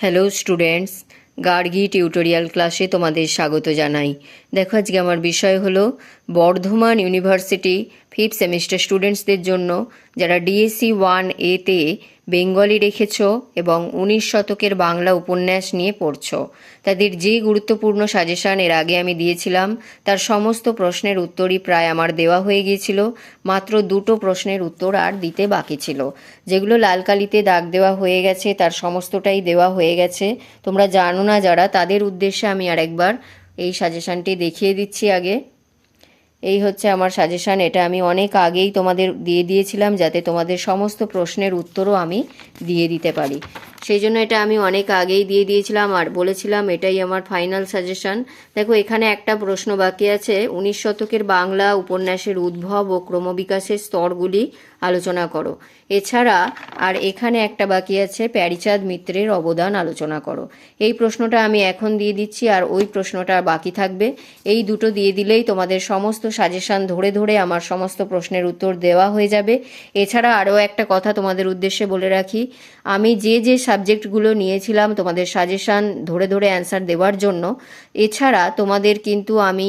Hello students Gargi tutorial ক্লাসে তোমাদের স্বাগত জানাই। দেখো আজকে আমার বিষয় হলো বর্ধমান ইউনিভার্সিটি ফিফথ সেমিস্টার স্টুডেন্টসদের জন্য, যারা ডিএসসি ওয়ান এতে বেঙ্গলি রেখেছ এবং উনিশ শতকের বাংলা উপন্যাস নিয়ে পড়ছো। তাদের যে গুরুত্বপূর্ণ সাজেশান এর আগে আমি দিয়েছিলাম, তার সমস্ত প্রশ্নের উত্তরই প্রায় আমার দেওয়া হয়ে গিয়েছিল, মাত্র দুটো প্রশ্নের উত্তর আর দিতে বাকি ছিল। যেগুলো লাল কালিতে দাগ দেওয়া হয়ে গেছে, তার সমস্তটাই দেওয়া হয়ে গেছে। তোমরা জানো না যারা, তাদের উদ্দেশ্যে আমি আরেকবার এই সাজেশনটি দেখিয়ে দিচ্ছি আগে। এই হচ্ছে আমার সাজেশান এটা আমি অনেক আগেই তোমাদের দিয়ে দিয়েছিলাম যাতে তোমাদের সমস্ত প্রশ্নের উত্তরও আমি দিয়ে দিতে পারি। সেই জন্য এটা আমি অনেক আগেই দিয়ে দিয়েছিলাম আর বলেছিলাম এটাই আমার ফাইনাল সাজেশন দেখো, এখানে একটা প্রশ্ন বাকি আছে। উনিশ শতকের বাংলা উপন্যাসের উদ্ভব ও ক্রমবিকাশের স্তরগুলি আলোচনা করো। এছাড়া আর এখানে একটা বাকি আছে, প্যারিচাঁদ মিত্রের অবদান আলোচনা করো। এই প্রশ্নটা আমি এখন দিয়ে দিচ্ছি আর ওই প্রশ্নটা বাকি থাকবে। এই দুটো দিয়ে দিলেই তোমাদের সমস্ত সাজেশান ধরে ধরে আমার সমস্ত প্রশ্নের উত্তর দেওয়া হয়ে যাবে। এছাড়া আরও একটা কথা তোমাদের উদ্দেশ্যে বলে রাখি। আমি যে যে সাবজেক্টগুলো নিয়েছিলাম তোমাদের সাজেশান ধরে ধরে অ্যান্সার দেওয়ার জন্য। এছাড়া তোমাদের কিন্তু আমি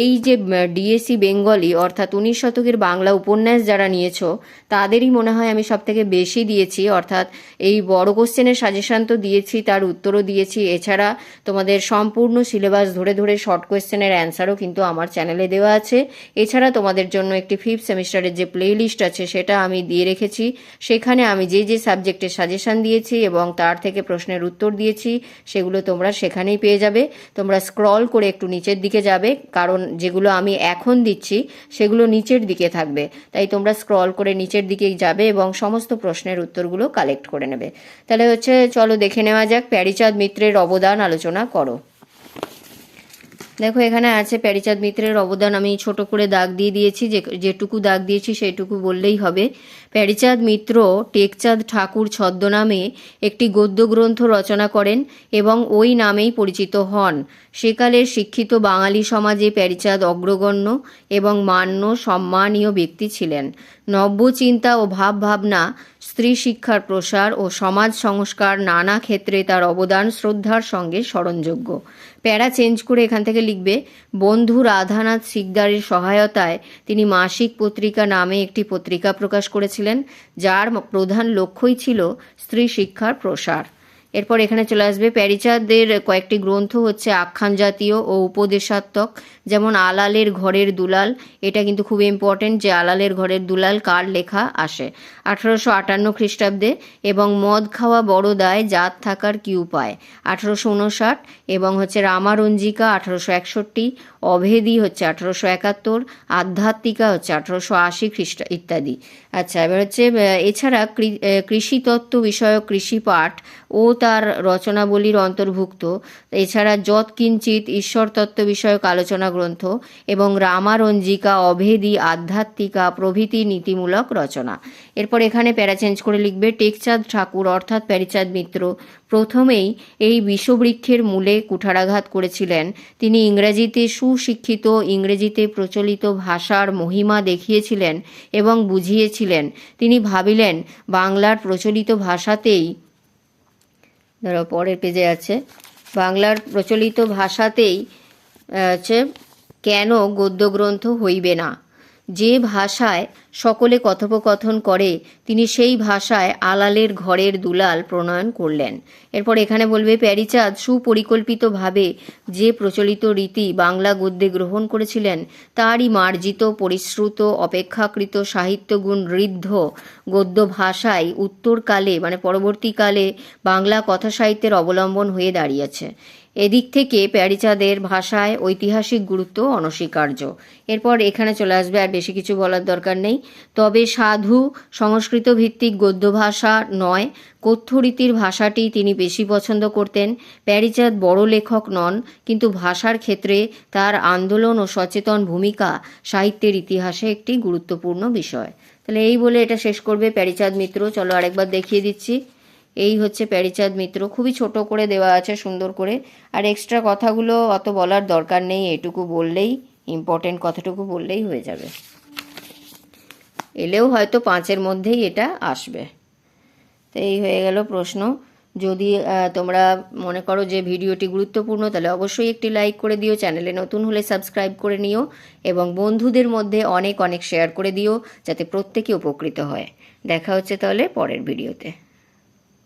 এই যে ডিএসসি বেঙ্গলি অর্থাৎ উনিশ শতকের বাংলা উপন্যাস যারা নিয়েছো, তাদেরই মনে হয় আমি সব থেকে বেশি দিয়েছি। অর্থাৎ এই বড় কোশ্চেনের সাজেশান তো দিয়েছি, তার উত্তরও দিয়েছি। এছাড়া তোমাদের সম্পূর্ণ সিলেবাস ধরে ধরে শর্ট কোয়েশ্চেনের অ্যান্সারও কিন্তু আমার চ্যানেলে দেওয়া আছে। এছাড়া তোমাদের জন্য একটি ফিফথ সেমিস্টারের যে প্লে লিস্ট আছে, সেটা আমি দিয়ে রেখেছি। সেখানে আমি যে যে সাবজেক্টের সাজেশন দিয়েছি এবং তার থেকে প্রশ্নের উত্তর দিয়েছি। সেগুলো তোমরা সেখানেই পেয়ে যাবে। তোমরা স্ক্রল করে একটু নিচের দিকে যাবে, কারণ যেগুলো আমি এখন দিচ্ছি, সেগুলো নিচের দিকে থাকবে। তাই তোমরা স্ক্রল করে নিচের দিকেই যাবে এবং সমস্ত প্রশ্নের উত্তরগুলো কালেক্ট করে নেবে। তাহলে হচ্ছে, চলো দেখে নেওয়া যাক। প্যারিচাঁদ মিত্রের অবদান আলোচনা করো। দেখো, এখানে আছে প্যারিচাঁদ মিত্রের অবদান। আমি ছোট করে দাগ দিয়ে দিয়েছি, যে, যেটুকু দাগ দিয়েছি সেইটুকু বললেই হবে। প্যারিচাঁদ মিত্র টেকচাঁদ ঠাকুর ছদ্মনামে একটি গদ্য গ্রন্থ রচনা করেন এবং ওই নামেই পরিচিত হন। সেকালের শিক্ষিত বাঙালি সমাজে প্যারিচাঁদ অগ্রগণ্য এবং মান্য, সম্মানীয় ব্যক্তি ছিলেন। নব্য চিন্তা ও ভাব ভাবনা স্ত্রী শিক্ষার প্রসার ও সমাজ সংস্কার নানা ক্ষেত্রে তার অবদান শ্রদ্ধার সঙ্গে স্মরণযোগ্য। প্যারা চেঞ্জ করে এখান থেকে লিখবে, বন্ধু রাধানাথ সিকদারের সহায়তায় তিনি মাসিক পত্রিকা নামে একটি পত্রিকা প্রকাশ করেছিলেন, যার প্রধান লক্ষ্যই ছিল স্ত্রী শিক্ষার প্রসার। এরপর এখানে চলে আসবে প্যারিচাঁদের কয়েকটি গ্রন্থ হচ্ছে আখ্যান জাতীয় ও উপদেশাত্মক, যেমন আলালের ঘরের দুলাল। এটা কিন্তু খুব ইম্পর্টেন্ট যে আলালের ঘরের দুলাল কার লেখা আসে। আঠারোশো আটান্ন খ্রিস্টাব্দে এবং মদ খাওয়া বড় দায় জাত থাকার কি উপায়? আঠারোশো উনষাট এবং হচ্ছে রামারঞ্জিকা আঠারোশো একষট্টি অভেদী হচ্ছে আঠারোশো একাত্তর, আধ্যাত্মিকা হচ্ছে আঠারোশো আশি খ্রিস্ট, ইত্যাদি। আচ্ছা এবার হচ্ছে এছাড়া কৃষিতত্ত্ব বিষয়ক কৃষি পাঠ ও তার রচনাবলীর অন্তর্ভুক্ত। এছাড়া যৎ কিঞ্চিত ঈশ্বরতত্ত্ব বিষয়ক আলোচনা গ্রন্থ এবং রামারঞ্জিকা অভেদী আধ্যাত্মিকা প্রভৃতি নীতিমূলক রচনা। এরপর এখানে প্যারা চেঞ্জ করে লিখবে, টেকচাঁদ ঠাকুর অর্থাৎ প্যারিচাঁদ মিত্র প্রথমেই এই বিষবৃক্ষের মূলে কুঠারাঘাত করেছিলেন। তিনি ইংরেজিতে সুশিক্ষিত ইংরেজিতে প্রচলিত ভাষার মহিমা দেখিয়েছিলেন এবং বুঝিয়েছিলেন। তিনি ভাবিলেন, বাংলার প্রচলিত ভাষাতেই ধরো পরের পেজে আছে, বাংলার প্রচলিত ভাষাতেই আছে হচ্ছে কেন গদ্যগ্রন্থ হইবে না? যে ভাষায় সকলে কথোপকথন করে, তিনি সেই ভাষায় আলালের ঘরের দুলাল প্রণয়ন করলেন। এরপর এখানে বলবে, প্যারিচাঁদ সুপরিকল্পিতভাবে যে প্রচলিত রীতি বাংলা গদ্যে গ্রহণ করেছিলেন, তারই মার্জিত, পরিশ্রুত, অপেক্ষাকৃত সাহিত্যগুণ ঋদ্ধ গদ্য ভাষায় উত্তরকালে মানে পরবর্তীকালে বাংলা কথা সাহিত্যের অবলম্বন হয়ে দাঁড়িয়েছে। এদিক থেকে প্যারিচাঁদের ভাষায় ঐতিহাসিক গুরুত্ব অনস্বীকার্য। এরপর এখানে চলে আসবে, আর বেশি কিছু বলার দরকার নেই। তবে সাধু সংস্কৃত ভিত্তিক গদ্য ভাষা নয় কথ্যরীতির ভাষাটি তিনি বেশি পছন্দ করতেন। প্যারিচাঁদ বড় লেখক নন, কিন্তু ভাষার ক্ষেত্রে তার আন্দোলন ও সচেতন ভূমিকা সাহিত্যের ইতিহাসে একটি গুরুত্বপূর্ণ বিষয়। তাহলে এই বলে এটা শেষ করবে প্যারিচাঁদ মিত্র। চলো আরেকবার দেখিয়ে দিচ্ছি। এই হচ্ছে প্যারিচাঁদ মিত্র। খুবই ছোট করে দেওয়া আছে, সুন্দর করে। আর এক্সট্রা কথাগুলো অত বলার দরকার নেই, এটুকু বললেই ইম্পর্টেন্ট কথাটুকু বললেই হয়ে যাবে। এলেও হয়তো পাঁচের মধ্যেই এটা আসবে। তো এই হয়ে গেল প্রশ্ন। যদি তোমরা মনে করো যে ভিডিওটি গুরুত্বপূর্ণ, তাহলে অবশ্যই একটি লাইক করে দিও, চ্যানেলে নতুন হলে সাবস্ক্রাইব করে নিও, এবং বন্ধুদের মধ্যে অনেক অনেক শেয়ার করে দিও, যাতে প্রত্যেকে উপকৃত হয়। দেখা হচ্ছে তাহলে পরের ভিডিওতে